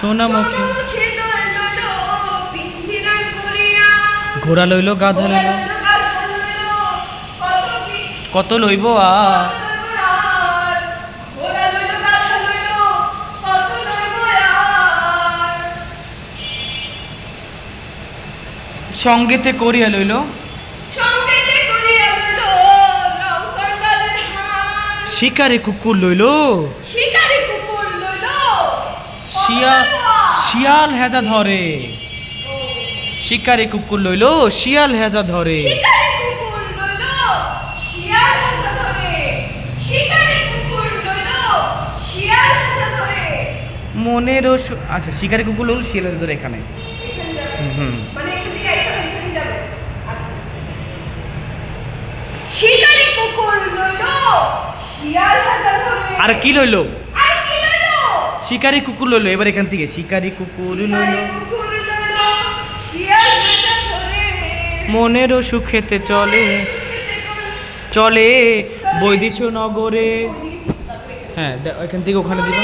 করিয়া ঘোড়া লইল গাধা লইল। কত লইব আ? সঙ্গেতে করিয়া লইল। শিকারি কুকুর লইল। শিয়াল শিয়াল হেজা ধরে। শিকারে কুকুর লইল শিয়াল হেজা ধরে। মনেরও আচ্ছা শিকারে কুকুর লইল শিয়াল হেজা ধরে এখানে। হুম, মানে আচ্ছা। আর কি লইল? শিকারি কুকুর লইল এবার এখান থেকে শিকারি কুকুর লইল। মনেরও সুখেতে চলে। চলে। বৈদেশীয় নগরে। হ্যাঁ এখান থেকে ওখানে দিবা